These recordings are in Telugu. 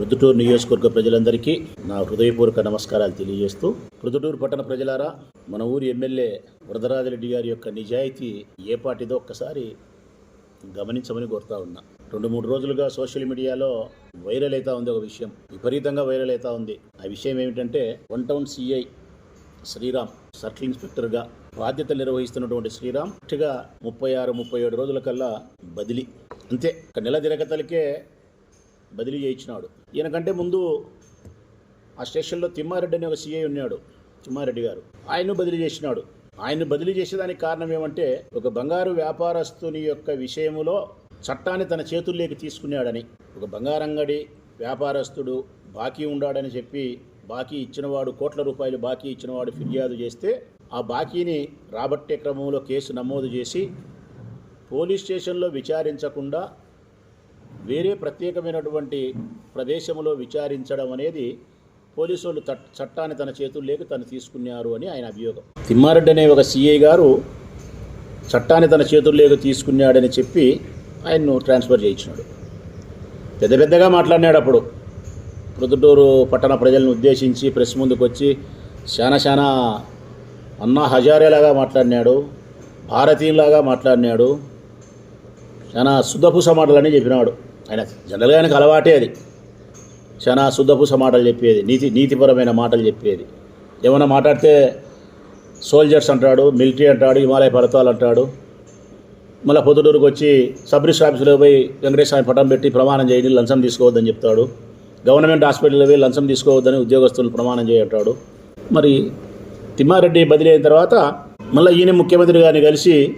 ప్రొద్దుటూరు నియోజకవర్గ ప్రజలందరికీ నా హృదయపూర్వక నమస్కారాలు తెలియజేస్తూ ప్రొద్దుటూరు పట్టణ ప్రజలారా మన ఊరి ఎమ్మెల్యే వరదరాజరెడ్డి గారి యొక్క నిజాయితీ ఏ పాటిదో ఒక్కసారి గమనించమని కోరుతా ఉన్నా. రెండు మూడు రోజులుగా సోషల్ మీడియాలో వైరల్ అవుతా ఉంది ఒక విషయం. విపరీతంగా వైరల్ అవుతా ఉంది. ఆ విషయం ఏమిటంటే one town CI Sriram circle ఇన్స్పెక్టర్గా బాధ్యతలు నిర్వహిస్తున్నటువంటి శ్రీరామ్గా ముప్పై ఆరు ముప్పై ఏడు రోజుల కల్లా బదిలీ. అంతే. ఒక నెల తిరగతలకే బదిలీ చేయించినాడు. ఈయనకంటే ముందు ఆ స్టేషన్లో తిమ్మారెడ్డి అనే ఒక సీఐ ఉన్నాడు తిమ్మారెడ్డి గారు. ఆయన్ను బదిలీ చేసినాడు. ఆయన్ను బదిలీ చేసేదానికి కారణం ఏమంటే ఒక బంగారు వ్యాపారస్తుని యొక్క విషయములో చట్టాన్ని తన చేతుల్లోకి తీసుకున్నాడని ఒక బంగారంగడి వ్యాపారస్తుడు బాకీ ఉండాడని చెప్పి బాకీ ఇచ్చినవాడు కోట్ల రూపాయలు బాకీ ఇచ్చినవాడు ఫిర్యాదు చేస్తే ఆ బాకీని రాబట్టే క్రమంలో కేసు నమోదు చేసి పోలీస్ స్టేషన్లో విచారించకుండా వేరే ప్రత్యేకమైనటువంటి ప్రదేశంలో విచారించడం అనేది పోలీసు వాళ్ళు చట్టాన్ని తన చేతుల్లోకి తను తీసుకున్నారు అని ఆయన అభియోగం. తిమ్మారెడ్డి అనే ఒక సీఐ గారు చట్టాన్ని తన చేతుల్లోకి తీసుకున్నాడని చెప్పి ఆయన్ను ట్రాన్స్ఫర్ చేయించినాడు. పెద్ద పెద్దగా మాట్లాడినాడు అప్పుడు. ప్రొద్దుటూరు పట్టణ ప్రజలను ఉద్దేశించి ప్రెస్ ముందుకు వచ్చి చాలా చాలా అన్నా హజారేలాగా మాట్లాడినాడు భారతీయులాగా మాట్లాడినాడు చాలా శుద్ధపూస మాటలని చెప్పినాడు. ఆయన జనరల్గా ఆయనకు అలవాటే అది. చాలా శుద్ధపూస మాటలు చెప్పేది నీతి నీతిపరమైన మాటలు చెప్పేది. ఏమైనా మాట్లాడితే సోల్జర్స్ అంటాడు మిలిటరీ అంటాడు హిమాలయ పర్వతాలు అంటాడు. మళ్ళీ పొద్దుటూరుకు వచ్చి సబ్ ఆఫీసులో పోయి వెంకటేశ్వర పటం పెట్టి ప్రమాణం చేయండి లంచం తీసుకోవద్దని చెప్తాడు. గవర్నమెంట్ హాస్పిటల్లో పోయి లంచం తీసుకోవద్దని ఉద్యోగస్తులు ప్రమాణం చేయంటాడు. మరి తిమ్మారెడ్డి బదిలీ అయిన తర్వాత మళ్ళీ ఈయన ముఖ్యమంత్రి గారిని కలిసి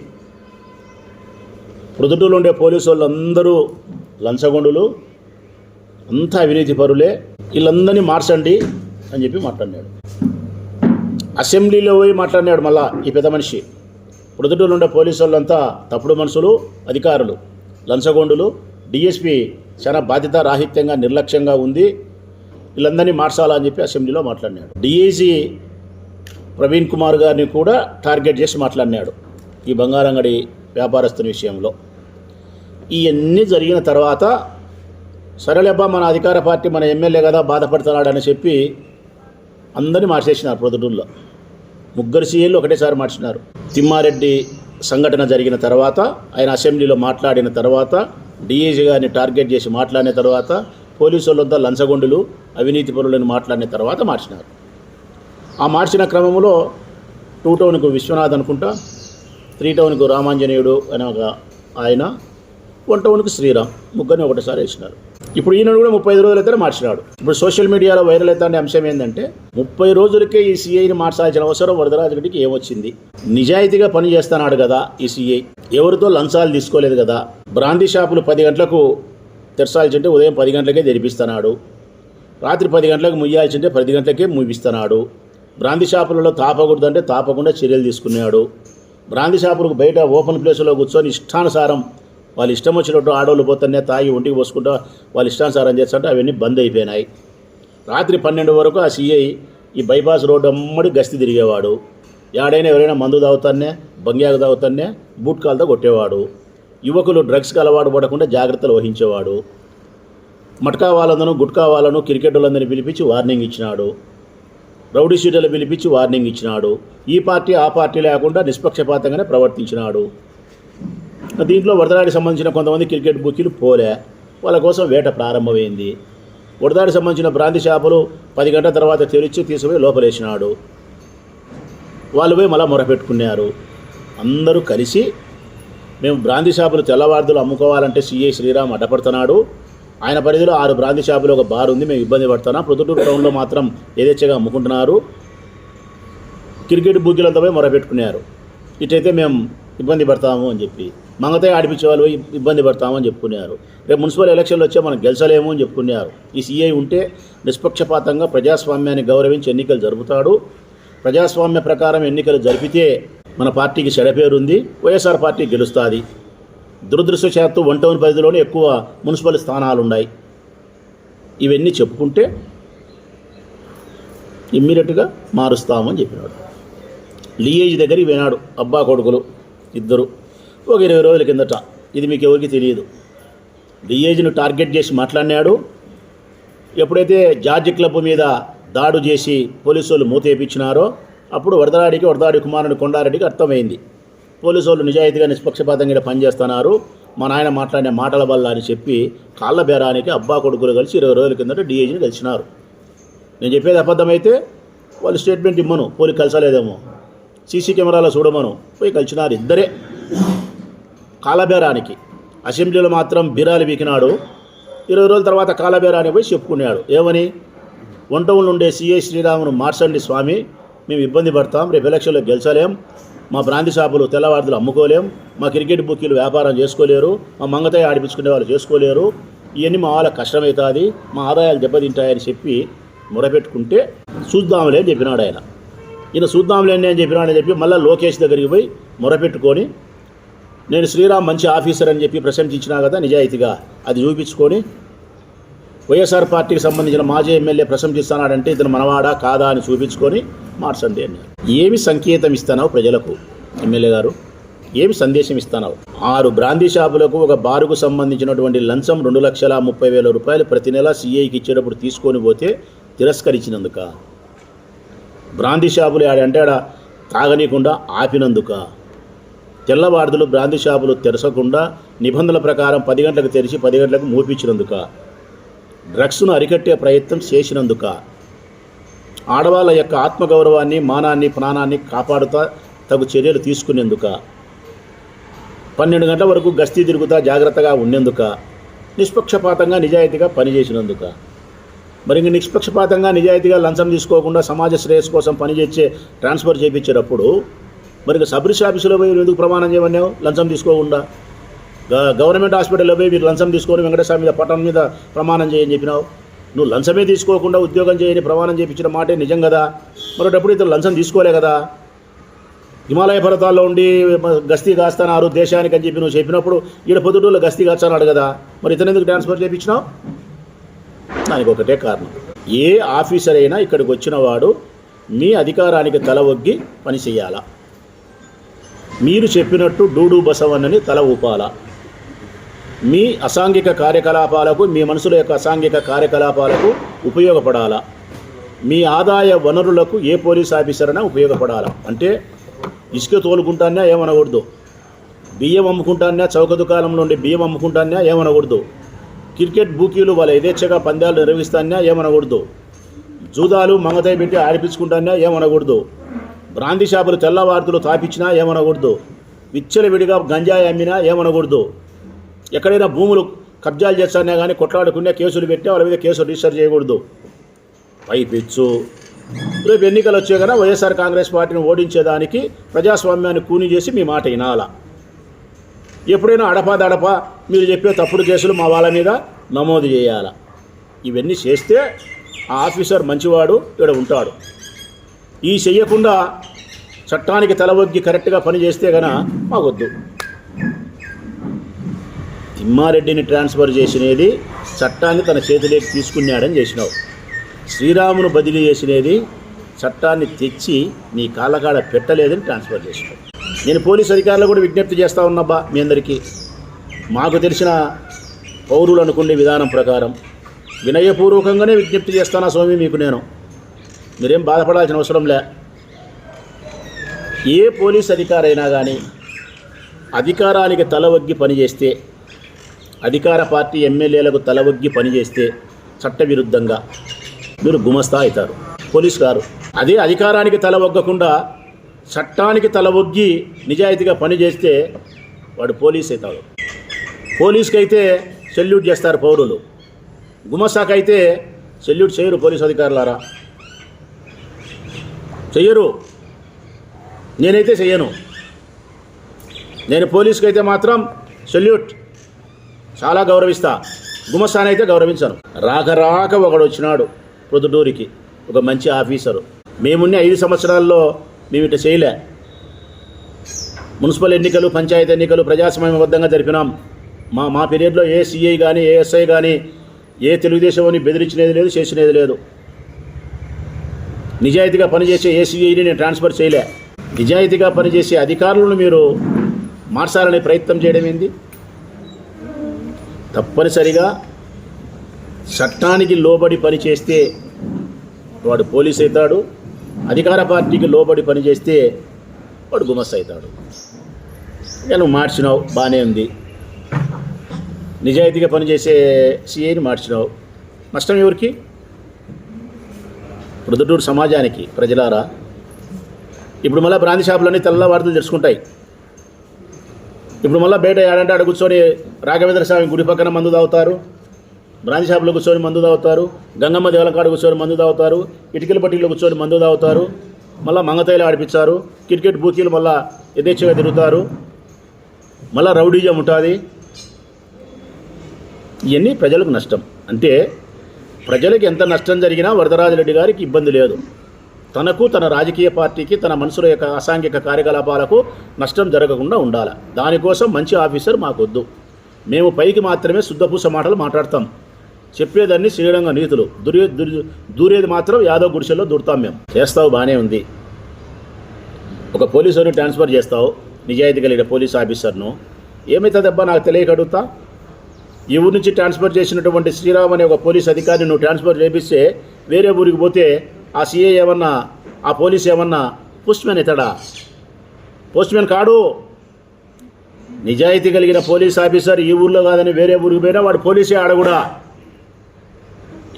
ప్రొద్దుటూరులో ఉండే పోలీసు వాళ్ళందరూ లంచగొండులు అంతా అవినీతి పరులే వీళ్ళందరినీ మార్చండి అని చెప్పి మాట్లాడినాడు. అసెంబ్లీలో పోయి మాట్లాడినాడు మళ్ళా ఈ పెద్ద మనిషి. ప్రొద్దుటూరులో ఉండే పోలీసు వాళ్ళంతా తప్పుడు మనుషులు అధికారులు లంచగొండులు డిఎస్పి చాలా బాధ్యత రాహిత్యంగా నిర్లక్ష్యంగా ఉంది. వీళ్ళందరినీ మార్చాలా అని చెప్పి అసెంబ్లీలో మాట్లాడినాడు. డిఏజీ ప్రవీణ్ కుమార్ గారిని కూడా టార్గెట్ చేసి మాట్లాడినాడు. ఈ బంగారంగడి వ్యాపారస్తుని విషయంలో. ఇవన్నీ జరిగిన తర్వాత సరేలేబ్బా మన అధికార పార్టీ మన ఎమ్మెల్యే కదా బాధపడుతున్నాడని చెప్పి అందరినీ మార్చేసినారు ప్రొద్దుటూరులో ముగ్గురు సీఎల్లు ఒకటేసారి మార్చినారు. తిమ్మారెడ్డి సంఘటన జరిగిన తర్వాత ఆయన అసెంబ్లీలో మాట్లాడిన తర్వాత డిఏజీ గారిని టార్గెట్ చేసి మాట్లాడిన తర్వాత పోలీసు వాళ్ళంతా లంచగొండులు అవినీతి పరులను మాట్లాడిన తర్వాత మార్చినారు. ఆ మార్చిన క్రమంలో టూ టౌన్కు విశ్వనాథ్ అనుకుంటా త్రీ టౌన్కు రామాంజనేయుడు అనే ఒక ఆయన వన్ టౌన్కు శ్రీరామ్ ముగ్గురిని ఒకటిసారి వేసినారు. ఇప్పుడు ఈయన కూడా ముప్పై ఐదు రోజుల అయితే మార్చినాడు. ఇప్పుడు సోషల్ మీడియాలో వైరల్ అవుతాడే అంశం ఏంటంటే ముప్పై రోజులకే ఈ సీఐని మార్చాల్సిన అవసరం వరదరాజు రెడ్డికి ఏమొచ్చింది? నిజాయితీగా పని చేస్తున్నాడు కదా ఈ సీఐ. ఎవరితో లంచాలు తీసుకోలేదు కదా? బ్రాందీ షాపులు పది గంటలకు తెరచాల్సింటే ఉదయం పది గంటలకే తెరిపిస్తున్నాడు. రాత్రి పది గంటలకు ముయ్యాల్సింటే పది గంటలకే ముగిస్తున్నాడు బ్రాందీ షాపులలో తాపకూడదంటే తాపకుండా చర్యలు తీసుకున్నాడు. బ్రాంతి షాపులకు బయట ఓపెన్ ప్లేస్లో కూర్చొని ఇష్టానుసారం వాళ్ళు ఇష్టం వచ్చినట్టు ఆడవాళ్ళు పోతేనే తాగి ఒంటికి పోసుకుంటా వాళ్ళు ఇష్టానుసారం చేస్తుంటే అవన్నీ బంద్ అయిపోయినాయి. రాత్రి పన్నెండు వరకు ఆ సీఐ ఈ బైపాస్ రోడ్డు అమ్మడి గస్తీ తిరిగేవాడు. యాడైనా ఎవరైనా మందు తాగుతానే బంగ్యాకు తాగుతానే బూట్కాలతో కొట్టేవాడు. యువకులు డ్రగ్స్కి అలవాటు పడకుండా జాగ్రత్తలు వహించేవాడు. మట్కా వాళ్ళందరూ గుట్కా వాళ్ళను క్రికెట్ వాళ్ళందరినీ పిలిపించి వార్నింగ్ ఇచ్చినాడు. రౌడీ షీటర్లు పిలిపించి వార్నింగ్ ఇచ్చినాడు. ఈ పార్టీ ఆ పార్టీ లేకుండా నిష్పక్షపాతంగానే ప్రవర్తించినాడు. దీంట్లో వరదరాడికి సంబంధించిన కొంతమంది క్రికెట్ బుకీలు పోలే. వాళ్ళ కోసం వేట ప్రారంభమైంది. వడదాడికి సంబంధించిన బ్రాంతి చేపలు పది గంటల తర్వాత తెరిచి తీసుకుపోయి లోపలేసినాడు. వాళ్ళు పోయి మళ్ళా మొరపెట్టుకున్నారు. అందరూ కలిసి మేము బ్రాంతి షాపులు తెల్లవారుదులు అమ్ముకోవాలంటే సిఐ శ్రీరామ్ అడ్డపడుతున్నాడు. ఆయన పరిధిలో ఆరు బ్రాంతి షాపులు ఒక బార్ ఉంది. మేము ఇబ్బంది పడుతున్నాం ప్రొద్దుటూరు టౌన్లో మాత్రం ఏదేచ్చగా అమ్ముకుంటున్నారు క్రికెట్ బుగ్గీలంతా పోయి మొరపెట్టుకున్నారు. ఇటైతే మేము ఇబ్బంది పడతాము అని చెప్పి మంగతే ఆడిపించే వాళ్ళు ఇబ్బంది పడతామని చెప్పుకున్నారు. రేపు మున్సిపల్ ఎలక్షన్లు వచ్చే మనం గెలిచలేము అని చెప్పుకున్నారు. ఈ సీఐ ఉంటే నిష్పక్షపాతంగా ప్రజాస్వామ్యాన్ని గౌరవించి ఎన్నికలు జరుపుతాడు. ప్రజాస్వామ్య ప్రకారం ఎన్నికలు జరిపితే మన పార్టీకి చెడపేరుంది వైఎస్ఆర్ పార్టీ గెలుస్తుంది. దురదృష్టశాత్తు వన్ టౌన్ పరిధిలోనే ఎక్కువ మున్సిపల్ స్థానాలు ఉన్నాయి ఇవన్నీ చెప్పుకుంటే ఇమ్మీడియట్గా మారుస్తామని చెప్పినాడు. లీఏజ్ దగ్గర వినాడు అబ్బా కొడుకులు ఇద్దరు. ఒక ఇరవై రోజుల కిందట ఇది మీకు ఎవరికి తెలియదు. లీఏజ్ను టార్గెట్ చేసి మాట్లాడినాడు. ఎప్పుడైతే జార్జ్ క్లబ్ మీద దాడు చేసి పోలీసు వాళ్ళు మూతేపించినారో అప్పుడు వరదరాడికి వరదాడి కుమారుని కొండారెడ్డికి అర్థమైంది. పోలీసు వాళ్ళు నిజాయితీగా నిష్పక్షపాతంగా పనిచేస్తున్నారు. మా నాయన మాట్లాడిన మాటల వల్ల అని చెప్పి కాళ్ళ బేరానికి అబ్బా కొడుకులు కలిసి ఇరవై రోజుల కిందట డిఐజీని కలిసినారు నేను చెప్పేది అబద్ధమైతే వాళ్ళు స్టేట్మెంట్ ఇమ్మను పోలీసు కలిసలేదేమో. సీసీ కెమెరాలో చూడమను పోయి కలిసినారు ఇద్దరే. కాలబేరానికి అసెంబ్లీలో మాత్రం బిరాలు వీకినాడు ఇరవై రోజుల తర్వాత కాలబేరానికి పోయి చెప్పుకున్నాడు. ఏమని? వంట ఉండే సిఐ శ్రీరామును మార్చండి స్వామి. మేము ఇబ్బంది పడతాం రేపు ఎలక్షన్లో గెలిచలేం మా బ్రాంతి షాపులు తెల్లవారులు అమ్ముకోలేం మా క్రికెట్ బుక్కీలు వ్యాపారం చేసుకోలేరు మా మంగతాయి ఆడిపించుకునే వాళ్ళు చేసుకోలేరు ఇవన్నీ మా వాళ్ళకి కష్టమవుతుంది మా ఆదాయాలు దెబ్బతింటాయని చెప్పి మొరపెట్టుకుంటే చూద్దాంలే అని చెప్పినాడు ఆయన. ఈయన చూద్దాంలే అని చెప్పినాడని చెప్పి మళ్ళీ లోకేష్ దగ్గరికి పోయి మొరపెట్టుకొని నేను శ్రీరామ్ మంచి ఆఫీసర్ అని చెప్పి ప్రశంసించినా కదా నిజాయితీగా అది చూపించుకొని వైఎస్ఆర్ పార్టీకి సంబంధించిన మాజీ ఎమ్మెల్యే ప్రశంసిస్తున్నాడంటే ఇతను మనవాడా కాదా అని చూపించుకొని మార్చండి అన్నారు. ఏమి సంకేతం ఇస్తున్నావు ప్రజలకు? ఎమ్మెల్యే గారు ఏమి సందేశం ఇస్తున్నావు ఆరు బ్రాందీ షాపులకు ఒక బారుకు సంబంధించినటువంటి లంచం రెండు లక్షల ముప్పై వేల రూపాయలు ప్రతి నెల సీఐకి ఇచ్చేటప్పుడు తీసుకొని పోతే తిరస్కరించినందుక? బ్రాందీ షాపులు ఆడ అంటే ఆడ తాగనీయకుండా ఆపినందుక? తెల్లవారుదులు బ్రాందీ షాపులు తెరచకుండా నిబంధనల ప్రకారం పది గంటలకు తెరిచి పది గంటలకు మూపించినందుక డ్రగ్స్ను అరికట్టే ప్రయత్నం చేసినందుక? ఆడవాళ్ళ యొక్క ఆత్మగౌరవాన్ని మానాన్ని ప్రాణాన్ని కాపాడుతా తగు చర్యలు తీసుకునేందుక పన్నెండు గంటల వరకు గస్తీ తిరుగుతా జాగ్రత్తగా ఉండేందుక నిష్పక్షపాతంగా నిజాయితీగా పనిచేసినందుక. మరి ఇంక నిష్పక్షపాతంగా నిజాయితీగా లంచం తీసుకోకుండా సమాజ శ్రేయస్సు కోసం పనిచేసే ట్రాన్స్ఫర్ చేయించేటప్పుడు మరి ఇంక సబ్ ఆఫీసులో పోయి ఎందుకు ప్రమాణం చేయమన్నావు? లంచం తీసుకోకుండా. గవర్నమెంట్ హాస్పిటల్లో పోయి మీరు లంచం తీసుకొని వెంకటేశ్వర మీద పట్టణం మీద ప్రమాణం చేయని చెప్పినావు? నువ్వు లంచమే తీసుకోకుండా ఉద్యోగం చేయని ప్రమాణం చేయించిన మాటే నిజం కదా? మరొకప్పుడు ఇతను లంచం తీసుకోలే కదా? హిమాలయ పర్వతాల్లో ఉండి గస్తీ కాస్తున్నారు దేశానికి అని చెప్పి నువ్వు చెప్పినప్పుడు ఈడ పొద్దుటూళ్ళు గస్తీ కాస్తున్నాడు కదా? మరి ఇతను ఎందుకు ట్రాన్స్ఫర్ చేయించినావు దానికి ఒకటే కారణం. ఏ ఆఫీసర్ అయినా ఇక్కడికి వచ్చిన వాడు మీ అధికారానికి తల ఒగ్గి పని చేయాలా? మీరు చెప్పినట్టు డూడు బసవన్నని తల ఊపాలా? మీ అసాంఘిక కార్యకలాపాలకు మీ మనసుల యొక్క అసాంఘిక కార్యకలాపాలకు ఉపయోగపడాలా? మీ ఆదాయ వనరులకు ఏ పోలీస్ ఆఫీసర్ అయినా ఉపయోగపడాలా? అంటే ఇసుక తోలుకుంటానా ఏమనకూడదు. బియ్యం అమ్ముకుంటానా చౌక దుకాణంలో ఉండి బియ్యం అమ్ముకుంటానా ఏమనకూడదు. క్రికెట్ బూకీలు వాళ్ళ యథేచ్ఛగా పందాలు నిర్వహిస్తానా ఏమనకూడదు. జూదాలు మంగతాయి పెట్టి ఆడిపించుకుంటానా ఏమనకూడదు. బ్రాంతి షాపులు తెల్లవార్తలు తాపించినా ఏమనకూడదు. విచ్చలవిడిగా గంజాయి అమ్మినా ఏమనకూడదు. ఎక్కడైనా భూములు కబ్జాలు చేస్తానే కానీ కొట్లాడుకునే కేసులు పెట్టి వాళ్ళ మీద కేసు రిజిస్టర్ చేయకూడదు. పైపిచ్చు రేపు ఎన్నికలు వచ్చే కదా వైఎస్ఆర్ కాంగ్రెస్ పార్టీని ఓడించేదానికి ప్రజాస్వామ్యాన్ని కూని చేసి మీ మాట వినాలా. ఎప్పుడైనా అడపా మీరు చెప్పే తప్పుడు కేసులు మా వాళ్ళ మీద నమోదు చేయాల. ఇవన్నీ చేస్తే ఆ ఆఫీసర్ మంచివాడు ఇక్కడ ఉంటాడు. ఈ చెయ్యకుండా చట్టానికి తలవొగ్గి కరెక్ట్గా పని చేస్తే గన మాకొద్దు. తిమ్మారెడ్డిని ట్రాన్స్ఫర్ చేసినది చట్టాన్ని తన చేతిలోకి తీసుకున్నాడని చేసినావు. శ్రీరామును బదిలీ చేసినది చట్టాన్ని తెచ్చి నీ కాళ్ళకాడ పెట్టలేదని ట్రాన్స్ఫర్ చేసినావు. నేను పోలీస్ అధికారులు కూడా విజ్ఞప్తి చేస్తా ఉన్నబ్బా మీ అందరికీ. మాకు తెలిసిన పౌరులు అనుకునే విధానం ప్రకారం వినయపూర్వకంగానే విజ్ఞప్తి చేస్తానా స్వామి మీకు నేను? మీరేం బాధపడాల్సిన అవసరం లే. ఏ పోలీస్ అధికారైనా కానీ అధికారానికి తల వగ్గి పనిచేస్తే అధికార పార్టీ ఎమ్మెల్యేలకు తలవగ్గి పనిచేస్తే చట్టవిరుద్ధంగా మీరు గుమస్తా అవుతారు. పోలీస్ గారు అదే అధికారానికి తలవగ్గకుండా చట్టానికి తలవగ్గి నిజాయితీగా పనిచేస్తే వాడు పోలీస్ అవుతాడు. పోలీస్కి అయితే సెల్యూట్ చేస్తారు పౌరులు. గుమస్తాకైతే సెల్యూట్ చేయరు పోలీస్ అధికారులారా. చెయ్యరు. నేనైతే చెయ్యను. నేను పోలీస్కి అయితే మాత్రం సెల్యూట్ చాలా గౌరవిస్తా. గుమస్తానైతే గౌరవించను. రాక రాక ఒకడు వచ్చినాడు ప్రొద్దుటూరికి ఒక మంచి ఆఫీసరు. మేమున్న ఐదు సంవత్సరాల్లో మేము ఇట్లా చేయలే. మున్సిపల్ ఎన్నికలు పంచాయతీ ఎన్నికలు ప్రజాస్వామ్యబద్ధంగా జరిపినాం. మా మా పీరియడ్లో ఏ సిఐ కానీ ఏ ఎస్ఐ కానీ ఏ తెలుగుదేశం అని బెదిరించినది లేదు చేసినది లేదు. నిజాయితీగా పనిచేసే ఏసీఐని నేను ట్రాన్స్ఫర్ చేయలే. నిజాయితీగా పనిచేసే అధికారులను మీరు మార్చాలనే ప్రయత్నం చేయడం ఏంది? తప్పనిసరిగా చట్టానికి లోబడి పని చేస్తే వాడు పోలీస్ అవుతాడు అధికార పార్టీకి లోబడి పనిచేస్తే వాడు గుమస్ అవుతాడు. ఇక నువ్వు మార్చినావు బాగానే ఉంది. నిజాయితీగా పనిచేసే సీఐని మార్చినావు. నష్టం ఎవరికి? ప్రొద్దుటూరు సమాజానికి ప్రజలారా. ఇప్పుడు మళ్ళీ బ్రాంతి షాపులన్నీ తెల్లవారులు తెరుచుకుంటాయి. ఇప్పుడు మళ్ళీ బయట ఏడంటే ఆడ కూర్చొని రాఘవేంద్ర స్వామి గుడి పక్కన మందు తాగుతారు. బ్రాంచ్ షాపులో కూర్చొని మందు తాగుతారు. గంగమ్మ దేవుల కాడ కూర్చొని మందు తాగుతారు. ఇటుకల పట్టిలో కూర్చొని మందు తాగుతారు. మళ్ళీ మంగతైలు ఆడిపించారు క్రికెట్ బూకీలు మళ్ళీ యథేచ్ఛగా తిరుగుతారు. మళ్ళీ రౌడీజం ఉంటుంది. ఇవన్నీ ప్రజలకు నష్టం. అంటే ప్రజలకు ఎంత నష్టం జరిగినా వరదరాజరెడ్డి గారికి ఇబ్బంది లేదు. తనకు తన రాజకీయ పార్టీకి తన మనుషుల యొక్క అసాంఘిక కార్యకలాపాలకు నష్టం జరగకుండా ఉండాలి. దానికోసం మంచి ఆఫీసర్ మాకొద్దు. మేము పైకి మాత్రమే శుద్ధపూస మాటలు మాట్లాడతాం. చెప్పేదాన్ని శ్రీరంగ నీతులు. దురే దూరేది మాత్రం యాదవ్ గుడిసెల్లో దూరుతాం మేము. చేస్తావు బాగానే ఉంది. ఒక పోలీసుని ట్రాన్స్ఫర్ చేస్తావు. నిజాయితీ కలిగిన పోలీస్ ఆఫీసర్ను. ఏమవుతుందబ్బా నాకు తెలియక అడుగుతా? ఈ ఊరి నుంచి ట్రాన్స్ఫర్ చేసినటువంటి శ్రీరామ్ అనే ఒక పోలీస్ అధికారిని నువ్వు ట్రాన్స్ఫర్ చేపిస్తే వేరే ఊరికి పోతే ఆ సీఏ ఏమన్నా ఆ పోలీస్ ఏమన్నా పోస్ట్మెన్ ఇతడా పోస్ట్మెన్ కాడు. నిజాయితీ కలిగిన పోలీస్ ఆఫీసర్ ఈ ఊర్లో కాదని వేరే ఊరికి పోయినా వాడు పోలీసే ఆడ కూడా.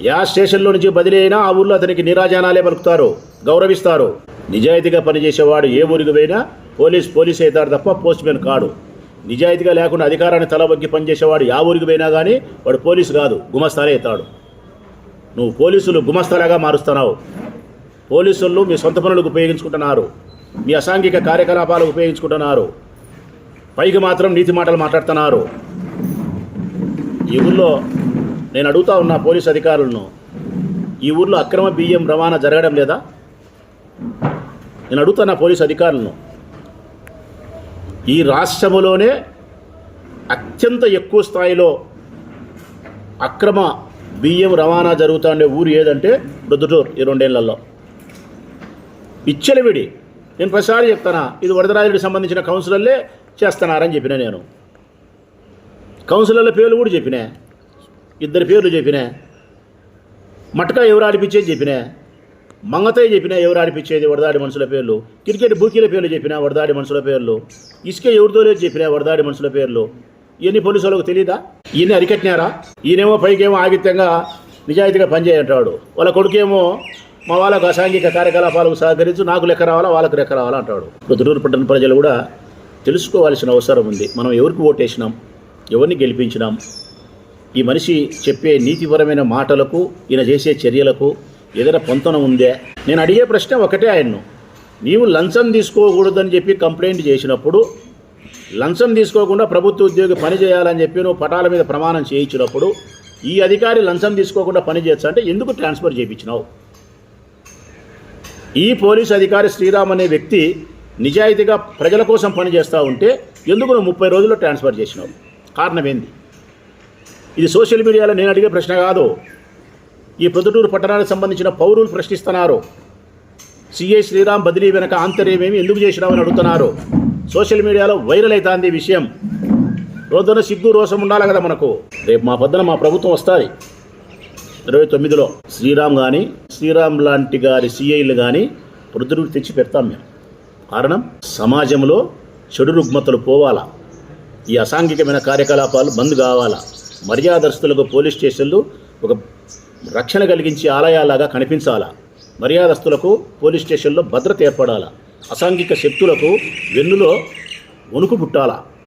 యా స్టేషన్లో నుంచి బదిలీ అయినా ఆ ఊర్లో అతనికి నిరాజనాలే పలుకుతారు గౌరవిస్తారు. నిజాయితీగా పనిచేసేవాడు ఏ ఊరికి పోయినా పోలీస్ పోలీస్ అవుతాడు తప్ప పోస్ట్మెన్ కాడు. నిజాయితీగా లేకుండా అధికారాన్ని తలబొగ్గి పనిచేసేవాడు యా ఊరికి పోయినా కానీ వాడు పోలీసు కాదు గుమస్తానే అవుతాడు. నువ్వు పోలీసులు గుమస్తాలాగా మారుస్తున్నావు. పోలీసులు మీ సొంత పనులకు ఉపయోగించుకుంటున్నారు. మీ అసాంఘిక కార్యకలాపాలు ఉపయోగించుకుంటున్నారు. పైకి మాత్రం నీతి మాటలు మాట్లాడుతున్నారు. ఈ ఊళ్ళో నేను అడుగుతా ఉన్న పోలీస్ అధికారులను ఈ ఊర్లో అక్రమ బియ్యం రవాణా జరగడం లేదా? నేను అడుగుతున్న పోలీస్ అధికారులను ఈ రాష్ట్రములోనే అత్యంత ఎక్కువ స్థాయిలో అక్రమ బియ్యం రవాణా జరుగుతుండే ఊరు ఏదంటే రుద్దుటూరు ఈ రెండేళ్ళలో. ఇచ్చలవిడి నేను ప్రతిసారి చెప్తానా ఇది వరదరాజుడికి సంబంధించిన కౌన్సిలర్లే చేస్తున్నారని చెప్పిన నేను. కౌన్సిలర్ల పేర్లు కూడా చెప్పినా ఇద్దరి పేర్లు చెప్పినా మటకా ఎవరు ఆడిపించేది చెప్పినా మంగతయ్య చెప్పినా ఎవరు ఆడిపించేది వడదాడి మనుషుల పేర్లు క్రికెట్ బూకీల పేర్లు చెప్పినా వడదాడి మనుషుల పేర్లు ఇసుక ఎవరితో లేదు చెప్పినా వడదాడి మనుషుల పేర్లు. ఇవన్నీ పోలీసు వాళ్ళకు తెలియదా ఈయన అరికట్టినారా? ఈయనేమో పైకేమో ఆగిత్యంగా నిజాయితీగా పనిచేయంటాడు. వాళ్ళ కొడుకేమో మా వాళ్ళకు అసాంఘిక కార్యకలాపాలకు సహకరించు నాకు లెక్క రావాలా వాళ్ళకు లెక్క రావాలా అంటాడు. రుద్రూరు పట్టణ ప్రజలు కూడా తెలుసుకోవాల్సిన అవసరం ఉంది. మనం ఎవరికి ఓటేసినాం? ఎవరిని గెలిపించినాం? ఈ మనిషి చెప్పే నీతిపరమైన మాటలకు ఈయన చేసే చర్యలకు ఏదైనా పొంతన ఉందే? నేను అడిగే ప్రశ్న ఒకటే ఆయన్ను. నీవు లంచం తీసుకోకూడదని చెప్పి కంప్లైంట్ చేసినప్పుడు లంచం తీసుకోకుండా ప్రభుత్వ ఉద్యోగి పని చేయాలని చెప్పి నువ్వు పటాల మీద ప్రమాణం చేయించినప్పుడు ఈ అధికారి లంచం తీసుకోకుండా పని చేయొచ్చు అంటే ఎందుకు ట్రాన్స్ఫర్ చేయించినావు? ఈ పోలీస్ అధికారి శ్రీరామ్ అనే వ్యక్తి నిజాయితీగా ప్రజల కోసం పనిచేస్తూ ఉంటే ఎందుకు నువ్వు ముప్పై రోజుల్లో ట్రాన్స్ఫర్ చేసినావు? కారణం ఏంది? ఇది సోషల్ మీడియాలో నేను అడిగే ప్రశ్న కాదు. ఈ ప్రొద్దుటూరు పట్టణానికి సంబంధించిన పౌరులు ప్రశ్నిస్తున్నారు. సిఐ శ్రీరామ్ బదిలీ వెనక ఆంతర్యమేమి ఎందుకు చేసినామని అడుగుతున్నారు. సోషల్ మీడియాలో వైరల్ అవుతుంది విషయం. రోజున సిగ్గు రోషం ఉండాలి కదా మనకు. రేపు మా పొద్దున మా ప్రభుత్వం వస్తుంది. ఇరవై తొమ్మిదిలో శ్రీరామ్ కానీ శ్రీరామ్ లాంటి గారి సిఐలు కానీ వృద్ధుడికి తెచ్చి పెడతాం మేము. కారణం సమాజంలో చెడు రుగ్మతలు పోవాలా. ఈ అసాంఘికమైన కార్యకలాపాలు బంద్ కావాలా. మర్యాదస్తులకు పోలీస్ స్టేషన్లు ఒక రక్షణ కలిగించే ఆలయాలాగా కనిపించాలా. మర్యాదస్తులకు పోలీస్ స్టేషన్లో భద్రత ఏర్పడాలా. అసాంఘిక శక్తులకు వెన్నులో వణుకు పుట్టాలా?